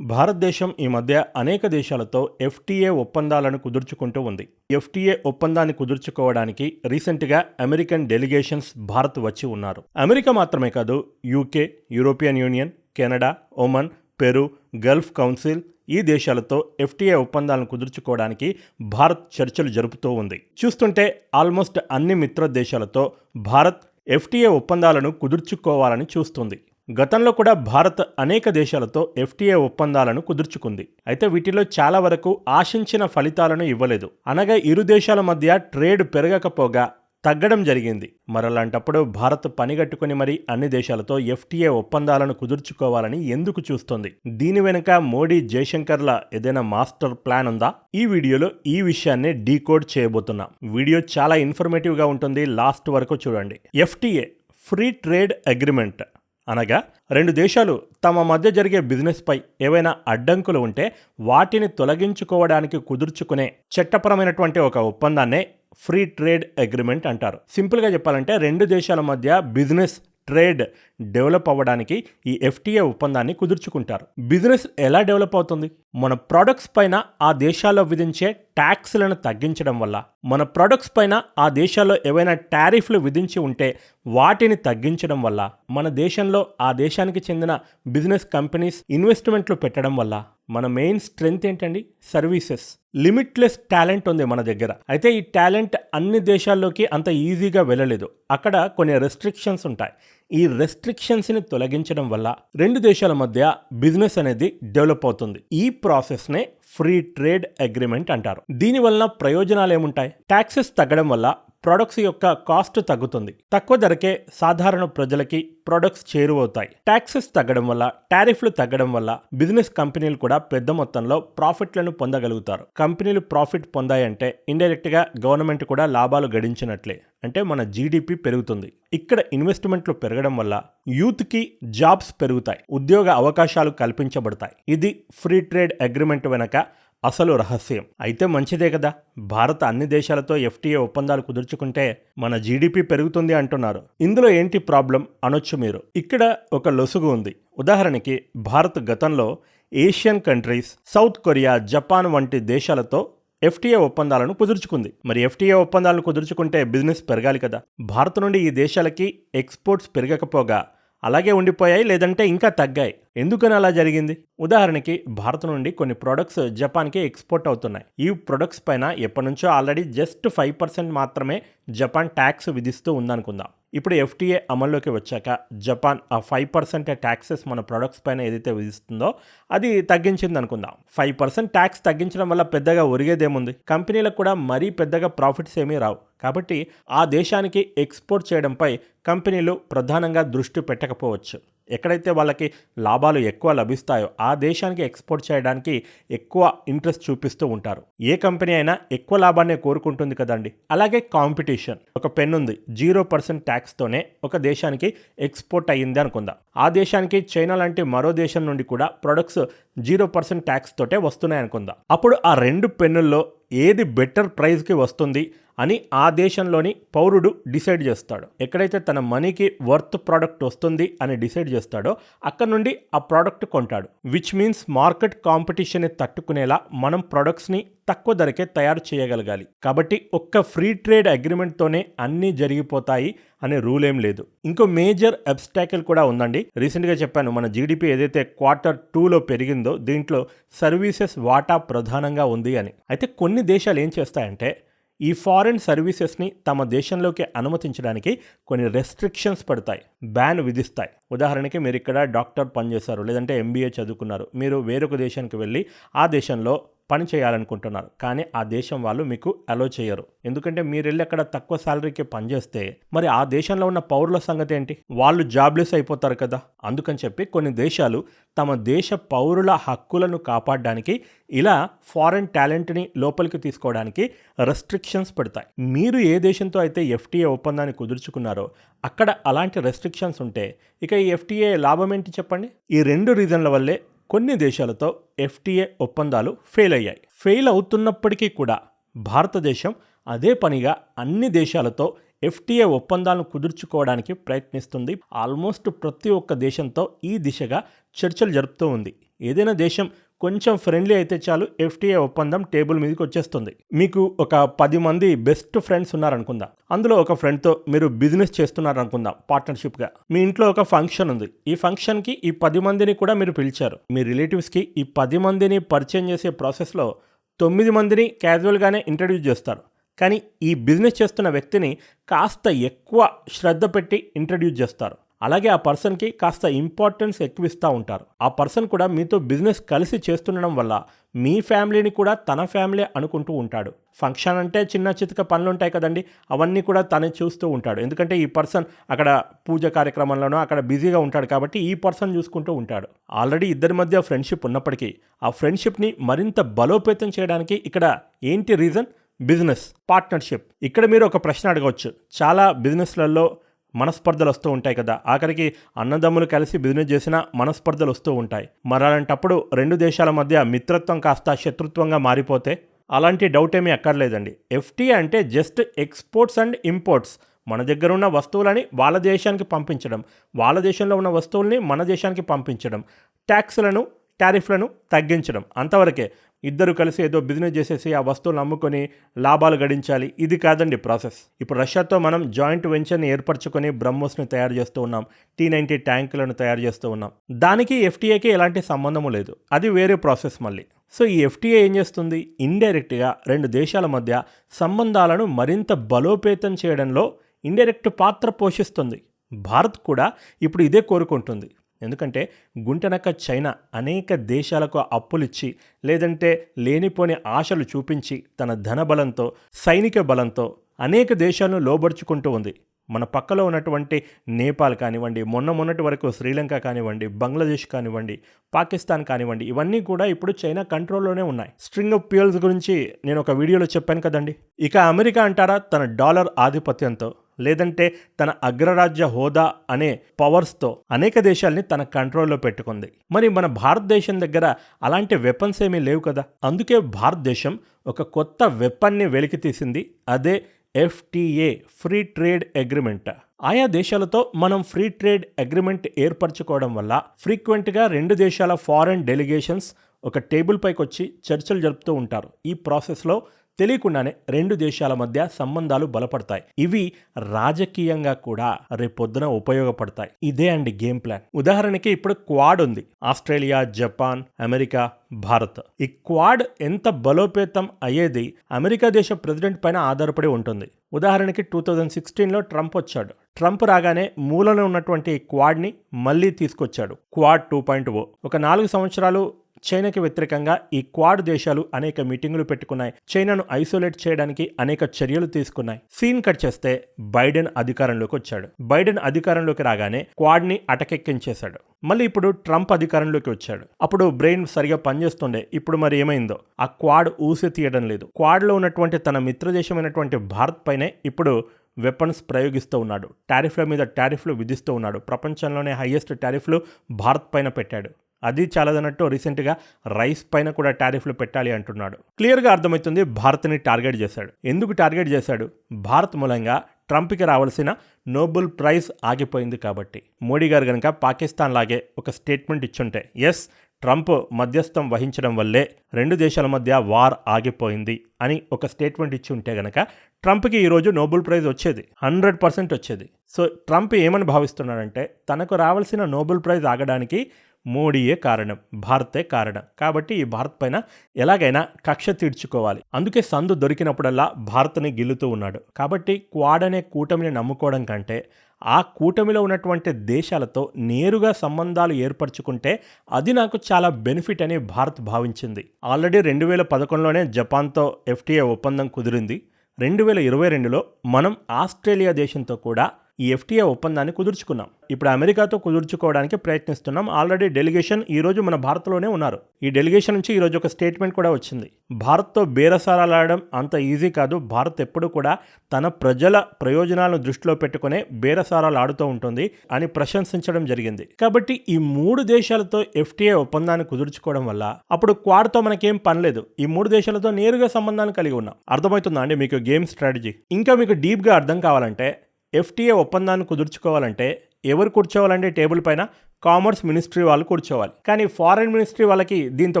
భారతదేశం ఈ మధ్య అనేక దేశాలతో ఎఫ్టీఏ ఒప్పందాలను కుదుర్చుకుంటూ ఉంది. ఎఫ్టీఏ ఒప్పందాన్ని కుదుర్చుకోవడానికి రీసెంట్గా అమెరికన్ డెలిగేషన్స్ భారత్ వచ్చి ఉన్నారు. అమెరికా మాత్రమే కాదు UK European Union Canada Oman Peru Gulf Council ఈ దేశాలతో ఎఫ్టీఏ ఒప్పందాలను కుదుర్చుకోవడానికి భారత్ చర్చలు జరుపుతూ ఉంది. చూస్తుంటే ఆల్మోస్ట్ అన్ని మిత్ర దేశాలతో భారత్ ఎఫ్టీఏ ఒప్పందాలను కుదుర్చుకోవాలని చూస్తుంది. గతంలో కూడా భారత్ అనేక దేశాలతో ఎఫ్టీఏ ఒప్పందాలను కుదుర్చుకుంది. అయితే వీటిలో చాలా వరకు ఆశించిన ఫలితాలను ఇవ్వలేదు. అనగా ఇరు దేశాల మధ్య ట్రేడ్ పెరగకపోగా తగ్గడం జరిగింది. మరలాంటప్పుడు భారత్ పనిగట్టుకుని మరి అన్ని దేశాలతో ఎఫ్టీఏ ఒప్పందాలను కుదుర్చుకోవాలని ఎందుకు చూస్తోంది? దీని వెనుక మోడీ జయశంకర్ల ఏదైనా మాస్టర్ ప్లాన్ ఉందా? ఈ వీడియోలో ఈ విషయాన్ని డీకోడ్ చేయబోతున్నాం. వీడియో చాలా ఇన్ఫర్మేటివ్గా ఉంటుంది. లాస్ట్ వరకు చూడండి. FTA free trade agreement. అనగా రెండు దేశాలు తమ మధ్య జరిగే బిజినెస్పై ఏవైనా అడ్డంకులు ఉంటే వాటిని తొలగించుకోవడానికి కుదుర్చుకునే చట్టపరమైనటువంటి ఒక ఒప్పందాన్నే ఫ్రీ ట్రేడ్ అగ్రిమెంట్ అంటారు. సింపుల్గా చెప్పాలంటే రెండు దేశాల మధ్య బిజినెస్ ట్రేడ్ డెవలప్ అవ్వడానికి ఈ ఎఫ్టీఏ ఒప్పందాన్ని కుదుర్చుకుంటారు. బిజినెస్ ఎలా డెవలప్ అవుతుంది? మన ప్రొడక్ట్స్ పైన ఆ దేశాల్లో విధించే ట్యాక్స్లను తగ్గించడం వల్ల మన ప్రొడక్ట్స్ పైన ఆ దేశాల్లో ఏవైనా టారిఫ్లు విధించి ఉంటే వాటిని తగ్గించడం వల్ల మన దేశంలో ఆ దేశానికి చెందిన బిజినెస్ కంపెనీస్ ఇన్వెస్ట్మెంట్లు పెట్టడం వల్ల మన మెయిన్ స్ట్రెంగ్త్ ఏంటండి? సర్వీసెస్ లిమిట్లెస్ టాలెంట్ ఉంది మన దగ్గర. అయితే ఈ టాలెంట్ అన్ని దేశాల్లోకి అంత ఈజీగా వెళ్ళలేదు. అక్కడ కొన్ని రెస్ట్రిక్షన్స్ ఉంటాయి. ఈ రెస్ట్రిక్షన్స్ని తొలగించడం వల్ల రెండు దేశాల మధ్య బిజినెస్ అనేది డెవలప్ అవుతుంది. ఈ ప్రాసెస్నే ఫ్రీ ట్రేడ్ అగ్రిమెంట్ అంటారు. దీనివల్ల ప్రయోజనాలు ఏముంటాయి ట్యాక్సెస్ తగ్గడం వల్ల ప్రొడక్ట్స్ యొక్క కాస్ట్ తగ్గుతుంది. తక్కువ ధరకే సాధారణ ప్రజలకి ప్రొడక్ట్స్ చేరువవుతాయి. ట్యాక్సెస్ తగ్గడం వల్ల టారిఫ్లు తగ్గడం వల్ల బిజినెస్ కంపెనీలు కూడా పెద్ద మొత్తంలో ప్రాఫిట్లను పొందగలుగుతారు. కంపెనీలు ప్రాఫిట్ పొందాయంటే ఇండైరెక్ట్గా గవర్నమెంట్ కూడా లాభాలు గడించినట్లే. అంటే మన జీడిపి పెరుగుతుంది. ఇక్కడ ఇన్వెస్ట్మెంట్లు పెరగడం వల్ల యూత్కి జాబ్స్ పెరుగుతాయి. ఉద్యోగ అవకాశాలు కల్పించబడతాయి. ఇది ఫ్రీ ట్రేడ్ అగ్రిమెంట్ వెనక అసలు రహస్యం. అయితే మంచిదే కదా. భారత్ అన్ని దేశాలతో ఎఫ్టీఏ ఒప్పందాలు కుదుర్చుకుంటే మన జీడిపి పెరుగుతుంది అంటున్నారు. ఇందులో ఏంటి ప్రాబ్లం? అనొచ్చు మీరు. ఇక్కడ ఒక లొసుగు ఉంది. ఉదాహరణకి భారత్ గతంలో Asian countries South Korea Japan వంటి దేశాలతో ఎఫ్టీఏ ఒప్పందాలను కుదుర్చుకుంది. మరి ఎఫ్టీఏ ఒప్పందాలను కుదుర్చుకుంటే బిజినెస్ పెరగాలి కదా. భారత్ నుండి ఈ దేశాలకి ఎక్స్పోర్ట్స్ పెరగకపోగా అలాగే ఉండిపోయాయి లేదంటే ఇంకా తగ్గాయి. ఎందుకని అలా జరిగింది? ఉదాహరణకి భారత్ నుండి కొన్ని ప్రొడక్ట్స్ జపాన్కి ఎక్స్పోర్ట్ అవుతున్నాయి. ఈ ప్రొడక్ట్స్ పైన ఎప్పటి నుంచో ఆల్రెడీ జస్ట్ ఫైవ్ పర్సెంట్ మాత్రమే జపాన్ ట్యాక్స్ విధిస్తూ ఉందనుకుందాం. ఇప్పుడు ఎఫ్టీఏ అమల్లోకి వచ్చాక జపాన్ ఆ ఫైవ్ పర్సెంట్ ట్యాక్సెస్ మన ప్రొడక్ట్స్ పైన ఏదైతే విధిస్తుందో అది తగ్గించింది అనుకుందాం ఫైవ్ పర్సెంట్ ట్యాక్స్ తగ్గించడం వల్ల పెద్దగా ఒరిగేదేముంది? కంపెనీలకు కూడా మరీ పెద్దగా ప్రాఫిట్స్ ఏమీ రావు. కాబట్టి ఆ దేశానికి ఎక్స్పోర్ట్ చేయడంపై కంపెనీలు ప్రధానంగా దృష్టి పెట్టకపోవచ్చు. ఎక్కడైతే వాళ్ళకి లాభాలు ఎక్కువ లభిస్తాయో ఆ దేశానికి ఎక్స్పోర్ట్ చేయడానికి ఎక్కువ ఇంట్రెస్ట్ చూపిస్తూ ఉంటారు. ఏ కంపెనీ అయినా ఎక్కువ లాభాన్ని కోరుకుంటుంది కదండి. అలాగే కాంపిటీషన్. ఒక పెన్ ఉంది. జీరో పర్సెంట్ ట్యాక్స్తోనే ఒక దేశానికి ఎక్స్పోర్ట్ అయ్యింది అనుకుందాం. ఆ దేశానికి చైనా లాంటి మరో దేశం నుండి కూడా ప్రొడక్ట్స్ జీరో పర్సెంట్ ట్యాక్స్ తోటే వస్తున్నాయి అనుకుందాం అప్పుడు ఆ రెండు పెన్నుల్లో ఏది బెటర్ ప్రైస్కి వస్తుంది? అని ఆ దేశంలోని పౌరుడు డిసైడ్ చేస్తాడు. ఎక్కడైతే తన మనీకి వర్త్ ప్రోడక్ట్ వస్తుంది అని డిసైడ్ చేస్తాడో అక్కడ నుండి ఆ ప్రోడక్ట్ కొంటాడు. విచ్ మీన్స్ మార్కెట్ కాంపిటీషన్ని తట్టుకునేలా మనం ప్రొడక్ట్స్ని తక్కువ ధరకే తయారు చేయగలగాలి. కాబట్టి ఒక్క ఫ్రీ ట్రేడ్ అగ్రిమెంట్తోనే అన్నీ జరిగిపోతాయి అనే రూల్ ఏం లేదు. ఇంకో మేజర్ అబ్స్టాకిల్ కూడా ఉందండి. రీసెంట్గా చెప్పాను మన జీడిపి ఏదైతే క్వార్టర్ టూలో పెరిగిందో దీంట్లో సర్వీసెస్ వాటా ప్రధానంగా ఉంది అని. అయితే కొన్ని దేశాలు ఏం చేస్తాయంటే ఈ ఫారెన్ సర్వీసెస్ని తమ దేశంలోకి అనుమతించడానికి కొన్ని రెస్ట్రిక్షన్స్ పడతాయి బ్యాన్ విధిస్తాయి. ఉదాహరణకి మీరు ఇక్కడ డాక్టర్ పనిచేస్తారు లేదంటే ఎంబీఏ చదువుకున్నారు. మీరు వేరొక దేశానికి వెళ్ళి ఆ దేశంలో పని చేయాలనుకుంటున్నారు. కానీ ఆ దేశం వాళ్ళు మీకు అలో చేయరు. ఎందుకంటే మీరు వెళ్ళి అక్కడ తక్కువ శాలరీకి పనిచేస్తే మరి ఆ దేశంలో ఉన్న పౌరుల సంగతి ఏంటి? వాళ్ళు జాబ్లెస్ అయిపోతారు కదా. అందుకని చెప్పి కొన్ని దేశాలు తమ దేశ పౌరుల హక్కులను కాపాడడానికి ఇలా ఫారెన్ టాలెంట్ని లోపలికి తీసుకోవడానికి రెస్ట్రిక్షన్స్ పెడతాయి. మీరు ఏ దేశంతో అయితే ఎఫ్టీఏ ఒప్పందాన్ని కుదుర్చుకున్నారో అక్కడ అలాంటి రెస్ట్రిక్షన్స్ ఉంటే ఇక ఈ ఎఫ్టీఏ లాభం ఏంటి చెప్పండి? ఈ రెండు రీజన్ల వల్లే కొన్ని దేశాలతో ఎఫ్టీఏ ఒప్పందాలు ఫెయిల్ అయ్యాయి. ఫెయిల్ అవుతున్నప్పటికీ కూడా భారతదేశం అదే పనిగా అన్ని దేశాలతో ఎఫ్టీఏ ఒప్పందాలను కుదుర్చుకోవడానికి ప్రయత్నిస్తుంది. ఆల్మోస్ట్ ప్రతి ఒక్క దేశంతో ఈ దిశగా చర్చలు జరుపుతూ ఉంది. ఏదైనా దేశం కొంచెం ఫ్రెండ్లీ అయితే చాలు ఎఫ్టీఏ ఒప్పందం టేబుల్ మీదకి వచ్చేస్తుంది. మీకు ఒక పది మంది బెస్ట్ ఫ్రెండ్స్ ఉన్నారనుకుందాం. అందులో ఒక ఫ్రెండ్తో మీరు బిజినెస్ చేస్తున్నారనుకుందాం పార్ట్నర్షిప్గా మీ ఇంట్లో ఒక ఫంక్షన్ ఉంది. ఈ ఫంక్షన్కి ఈ పది మందిని కూడా మీరు పిలిచారు. మీ రిలేటివ్స్కి ఈ పది మందిని పరిచయం చేసే ప్రాసెస్లో తొమ్మిది మందిని క్యాజువల్గానే ఇంట్రడ్యూస్ చేస్తారు. కానీ ఈ బిజినెస్ చేస్తున్న వ్యక్తిని కాస్త ఎక్కువ శ్రద్ధ పెట్టి ఇంట్రడ్యూస్ చేస్తారు. అలాగే ఆ పర్సన్కి కాస్త ఇంపార్టెన్స్ ఎక్కువ ఇస్తూ ఉంటారు. ఆ పర్సన్ కూడా మీతో బిజినెస్ కలిసి చేస్తుండడం వల్ల మీ ఫ్యామిలీని కూడా తన ఫ్యామిలీ అనుకుంటూ ఉంటాడు. ఫంక్షన్ అంటే చిన్న చితక పనులు ఉంటాయి కదండి అవన్నీ కూడా తనే చూస్తూ ఉంటాడు. ఎందుకంటే ఈ పర్సన్ అక్కడ పూజ కార్యక్రమంలోనో అక్కడ బిజీగా ఉంటాడు కాబట్టి ఈ పర్సన్ చూసుకుంటూ ఉంటాడు. ఆల్రెడీ ఇద్దరి మధ్య ఫ్రెండ్షిప్ ఉన్నప్పటికీ ఆ ఫ్రెండ్షిప్ని మరింత బలోపేతం చేయడానికి ఇక్కడ ఏంటి రీజన్? Business partnership. ఇక్కడ మీరు ఒక ప్రశ్న అడగవచ్చు. చాలా బిజినెస్లలో మనస్పర్ధలు వస్తూ ఉంటాయి కదా. ఆఖరికి అన్నదమ్ములు కలిసి బిజినెస్ చేసిన మనస్పర్ధలు వస్తూ ఉంటాయి. మరి అలాంటప్పుడు రెండు దేశాల మధ్య మిత్రత్వం కాస్త శత్రుత్వంగా మారిపోతే అలాంటి డౌట్ ఏమీ అక్కర్లేదండి. ఎఫ్టీ అంటే జస్ట్ ఎక్స్పోర్ట్స్ అండ్ ఇంపోర్ట్స్ మన దగ్గర ఉన్న వస్తువులని వాళ్ళ దేశానికి పంపించడం వాళ్ళ దేశంలో ఉన్న వస్తువుల్ని మన దేశానికి పంపించడం. ట్యాక్స్లను టారిఫ్లను తగ్గించడం. అంతవరకే ఇద్దరు కలిసి ఏదో బిజినెస్ చేసేసి ఆ వస్తువులను అమ్ముకొని లాభాలు గడించాలి. ఇది కాదండి ప్రాసెస్. ఇప్పుడు రష్యాతో మనం జాయింట్ వెంచర్ని ఏర్పరచుకొని బ్రహ్మోస్ని తయారు చేస్తూ ఉన్నాం. టీ నైంటీ ట్యాంకులను తయారు చేస్తూ ఉన్నాం. దానికి ఎఫ్టీఏకి ఎలాంటి సంబంధము లేదు. అది వేరే ప్రాసెస్ మళ్ళీ. సో ఈ ఎఫ్టీఏ ఏం చేస్తుంది? ఇండైరెక్ట్గా రెండు దేశాల మధ్య సంబంధాలను మరింత బలోపేతం చేయడంలో ఇండైరెక్ట్ పాత్ర పోషిస్తుంది. భారత్ కూడా ఇప్పుడు ఇదే కోరుకుంటుంది. ఎందుకంటే గుంటనక్క చైనా అనేక దేశాలకు అప్పులిచ్చి లేదంటే లేనిపోని ఆశలు చూపించి తన ధనబలంతో సైనిక బలంతో అనేక దేశాలను లోబరుచుకుంటూ ఉంది. మన పక్కలో ఉన్నటువంటి నేపాల్ కానివ్వండి మొన్న మొన్నటి వరకు శ్రీలంక కానివ్వండి బంగ్లాదేశ్ కానివ్వండి పాకిస్తాన్ కానివ్వండి ఇవన్నీ కూడా ఇప్పుడు చైనా కంట్రోల్లోనే ఉన్నాయి. స్ట్రింగ్ ఆఫ్ ప్యూల్స్ గురించి నేను ఒక వీడియోలో చెప్పాను కదండి. ఇక అమెరికా అంటారా తన డాలర్ ఆధిపత్యంతో? లేదంటే తన అగ్రరాజ్య హోదా అనే పవర్స్తో అనేక దేశాల్ని తన కంట్రోల్లో పెట్టుకుంది. మరి మన భారతదేశం దగ్గర అలాంటి వెపన్స్ ఏమీ లేవు కదా? అందుకే భారతదేశం ఒక కొత్త వెపన్ని వెలికి తీసింది. అదే ఎఫ్టీఏ ఫ్రీ ట్రేడ్ అగ్రిమెంట్ ఆయా దేశాలతో మనం ఫ్రీ ట్రేడ్ అగ్రిమెంట్ ఏర్పరచుకోవడం వల్ల ఫ్రీక్వెంట్గా రెండు దేశాల ఫారెన్ డెలిగేషన్స్ ఒక టేబుల్ పైకి వచ్చి చర్చలు జరుపుతూ ఉంటారు. ఈ ప్రాసెస్లో తెలియకుండానే రెండు దేశాల మధ్య సంబంధాలు బలపడతాయి. ఇవి రాజకీయంగా కూడా రేపొద్దున ఉపయోగపడతాయి. ఇదే అండి గేమ్ ప్లాన్. ఉదాహరణకి ఇప్పుడు క్వాడ్ ఉంది. Australia Japan America Bharat. ఈ క్వాడ్ ఎంత బలోపేతం అయ్యేది అమెరికా దేశ ప్రెసిడెంట్ పైన ఆధారపడి ఉంటుంది. ఉదాహరణకి టూ థౌజండ్ సిక్స్టీన్లో ట్రంప్ వచ్చాడు. ట్రంప్ రాగానే మూలలో ఉన్నటువంటి ఈ క్వాడ్ని మళ్ళీ తీసుకొచ్చాడు. Quad two point O. ఒక నాలుగు సంవత్సరాలు చైనాకి వ్యతిరేకంగా ఈ క్వాడ్ దేశాలు అనేక మీటింగులు పెట్టుకున్నాయి. చైనాను ఐసోలేట్ చేయడానికి అనేక చర్యలు తీసుకున్నాయి. సీన్ కట్ చేస్తే బైడెన్ అధికారంలోకి వచ్చాడు. బైడెన్ అధికారంలోకి రాగానే క్వాడ్ని అటకెక్కించేశాడు. మళ్ళీ ఇప్పుడు ట్రంప్ అధికారంలోకి వచ్చాడు. అప్పుడు బ్రెయిన్ సరిగా పనిచేస్తుండే. ఇప్పుడు మరి ఏమైందో? ఆ క్వాడ్ ఊసి తీయడం లేదు. క్వాడ్లో ఉన్నటువంటి తన మిత్రదేశమైనటువంటి భారత్ పైనే ఇప్పుడు వెపన్స్ ప్రయోగిస్తూ ఉన్నాడు. టారిఫ్ల మీద టారిఫ్లు విధిస్తూ ఉన్నాడు. ప్రపంచంలోనే హైయెస్ట్ టారిఫ్లు భారత్ పైన పెట్టాడు. అది చాలదన్నట్టు రీసెంట్గా రైస్ పైన కూడా టారిఫ్లు పెట్టాలి అంటున్నాడు. క్లియర్గా అర్థమవుతుంది భారత్ని టార్గెట్ చేశాడు. ఎందుకు టార్గెట్ చేశాడు? భారత్ మూలంగా ట్రంప్కి రావాల్సిన నోబెల్ ప్రైజ్ ఆగిపోయింది కాబట్టి. మోడీ గారు కనుక పాకిస్తాన్ లాగే ఒక స్టేట్మెంట్ ఇచ్చుంటే ఎస్ ట్రంప్ మధ్యస్థం వహించడం వల్లే రెండు దేశాల మధ్య వార్ ఆగిపోయింది అని ఒక స్టేట్మెంట్ ఇచ్చి ఉంటే గనక ట్రంప్కి ఈరోజు నోబెల్ ప్రైజ్ వచ్చేది. హండ్రెడ్ పర్సెంట్ వచ్చేది. సో ట్రంప్ ఏమని భావిస్తున్నాడంటే తనకు రావాల్సిన నోబెల్ ప్రైజ్ ఆగడానికి మోడీయే కారణం భారతే కారణం. కాబట్టి ఈ భారత్ పైన ఎలాగైనా కక్ష తీర్చుకోవాలి. అందుకే సందు దొరికినప్పుడల్లా భారత్ని గిల్లుతూ ఉన్నాడు. కాబట్టి క్వాడ్ అనే కూటమిని నమ్ముకోవడం కంటే ఆ కూటమిలో ఉన్నటువంటి దేశాలతో నేరుగా సంబంధాలు ఏర్పరచుకుంటే అది నాకు చాలా బెనిఫిట్ అని భారత్ భావించింది. ఆల్రెడీ రెండు వేల పదకొండులోనే జపాన్తో ఎఫ్టీఏ ఒప్పందం కుదిరింది. రెండు వేల ఇరవై రెండులో మనం ఆస్ట్రేలియా దేశంతో కూడా ఈ ఎఫ్టీఏ ఒప్పందాన్ని కుదుర్చుకున్నాం. ఇప్పుడు అమెరికాతో కుదుర్చుకోవడానికి ప్రయత్నిస్తున్నాం. ఆల్రెడీ డెలిగేషన్ ఈ రోజు మన భారత్లోనే ఉన్నారు. ఈ డెలిగేషన్ నుంచి ఈరోజు ఒక స్టేట్మెంట్ కూడా వచ్చింది. భారత్తో బేరసారాలాడడం అంత ఈజీ కాదు. భారత్ ఎప్పుడు కూడా తన ప్రజల ప్రయోజనాలను దృష్టిలో పెట్టుకునే బేరసారాలు ఆడుతూ ఉంటుంది అని ప్రశంసించడం జరిగింది. కాబట్టి ఈ మూడు దేశాలతో ఎఫ్టీఏ ఒప్పందాన్ని కుదుర్చుకోవడం వల్ల అప్పుడు క్వాడ్తో మనకేం పనిలేదు ఈ మూడు దేశాలతో నేరుగా సంబంధాన్ని కలిగి ఉన్నాం. అర్థమవుతుందా అండి మీకు గేమ్ స్ట్రాటజీ? ఇంకా మీకు డీప్గా అర్థం కావాలంటే ఎఫ్టీఏ ఒప్పందాన్ని కుదుర్చుకోవాలంటే ఎవరు కూర్చోవాలంటే టేబుల్ పైన? కామర్స్ మినిస్ట్రీ వాళ్ళు కూర్చోవాలి. కానీ ఫారెన్ మినిస్ట్రీ వాళ్ళకి దీంతో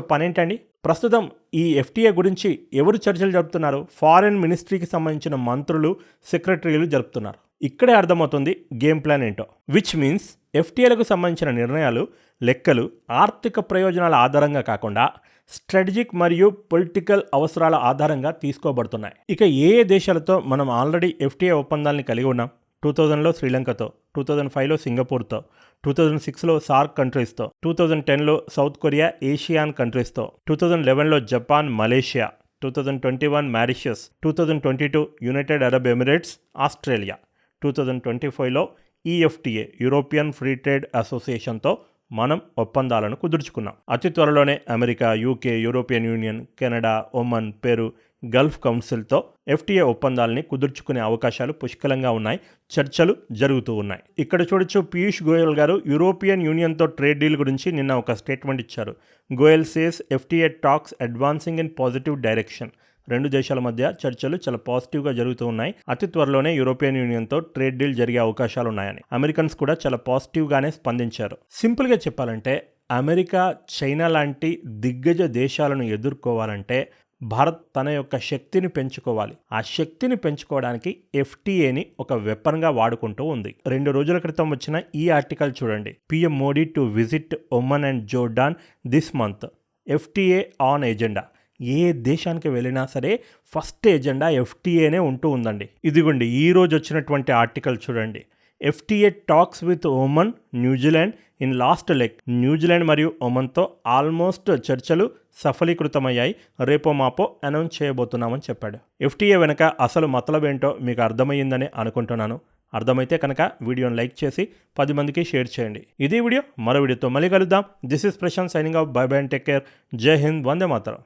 పనేంటండి? ప్రస్తుతం ఈ ఎఫ్టీఏ గురించి ఎవరు చర్చలు జరుపుతున్నారు? ఫారెన్ మినిస్ట్రీకి సంబంధించిన మంత్రులు సెక్రటరీలు జరుపుతున్నారు. ఇక్కడే అర్థమవుతుంది గేమ్ ప్లాన్ ఏంటో. విచ్ మీన్స్ ఎఫ్టీఏలకు సంబంధించిన నిర్ణయాలు లెక్కలు ఆర్థిక ప్రయోజనాల ఆధారంగా కాకుండా స్ట్రాటజిక్ మరియు పొలిటికల్ అవసరాల ఆధారంగా తీసుకోబడుతున్నాయి. ఇక ఏ ఏ దేశాలతో మనం ఆల్రెడీ ఎఫ్టీఏ ఒప్పందాలని కలిగి ఉన్నాం? టూ థౌజండ్లో శ్రీలంకతో టూ థౌజండ్ ఫైవ్లో సింగపూర్తో టూ థౌజండ్ సిక్స్లో సార్క్ కంట్రీస్తో టూ థౌజండ్ టెన్లో సౌత్ కొరియా ఏషియాన్ కంట్రీస్తో two thousand లెవెన్లో Japan Malaysia two thousand twenty one Mauritius two thousand twenty two United Arab Emirates Australia two thousand twenty ఫైవ్లో EFTA European free trade అసోసియేషన్తో మనం ఒప్పందాలను కుదుర్చుకున్నాం. అతి త్వరలోనే America UK European Union Canada Oman Peru Gulf కౌన్సిల్తో FTA ఒప్పందాలని కుదుర్చుకునే అవకాశాలు పుష్కలంగా ఉన్నాయి. చర్చలు జరుగుతూ ఉన్నాయి. ఇక్కడ చూడొచ్చు పీయూష్ గోయల్ గారు యూరోపియన్ యూనియన్తో ట్రేడ్ డీల్ గురించి నిన్న ఒక స్టేట్మెంట్ ఇచ్చారు. Goyal says FTA talks advancing in positive direction. రెండు దేశాల మధ్య చర్చలు చాలా పాజిటివ్గా జరుగుతూ ఉన్నాయి. అతి త్వరలోనే యూరోపియన్ యూనియన్తో ట్రేడ్ డీల్ జరిగే అవకాశాలు ఉన్నాయని అమెరికన్స్ కూడా చాలా పాజిటివ్గానే స్పందించారు. సింపుల్గా చెప్పాలంటే అమెరికా చైనా లాంటి దిగ్గజ దేశాలను ఎదుర్కోవాలంటే భారత్ తన యొక్క శక్తిని పెంచుకోవాలి. ఆ శక్తిని పెంచుకోవడానికి ఎఫ్టీఏని ఒక వెపన్గా వాడుకుంటూ ఉంది. రెండు రోజుల క్రితం వచ్చిన ఈ ఆర్టికల్ చూడండి. PM Modi to visit Oman and Jordan this month. FTA on agenda. ఏ దేశానికి వెళ్ళినా సరే ఫస్ట్ ఎజెండా ఎఫ్టీఏనే ఉంటూ ఉందండి. ఇదిగోండి ఈ రోజు వచ్చినటువంటి ఆర్టికల్ చూడండి. FTA talks with Oman New Zealand in last leg. New Zealand మరియు ఒమన్తో ఆల్మోస్ట్ చర్చలు సఫలీకృతమయ్యాయి. రేపో మాపో అనౌన్స్ చేయబోతున్నామని చెప్పాడు. ఎఫ్టీఏ వెనక అసలు మతలబ్ ఏంటో మీకు అర్థమయ్యిందని అనుకుంటున్నాను. అర్థమైతే కనుక వీడియోని లైక్ చేసి పది మందికి షేర్ చేయండి. ఇదే వీడియో. మరో వీడియోతో మళ్ళీ కలుద్దాం. This is Prashant signing off. Bye bye and take care. జై హింద్. వందే మాతరం.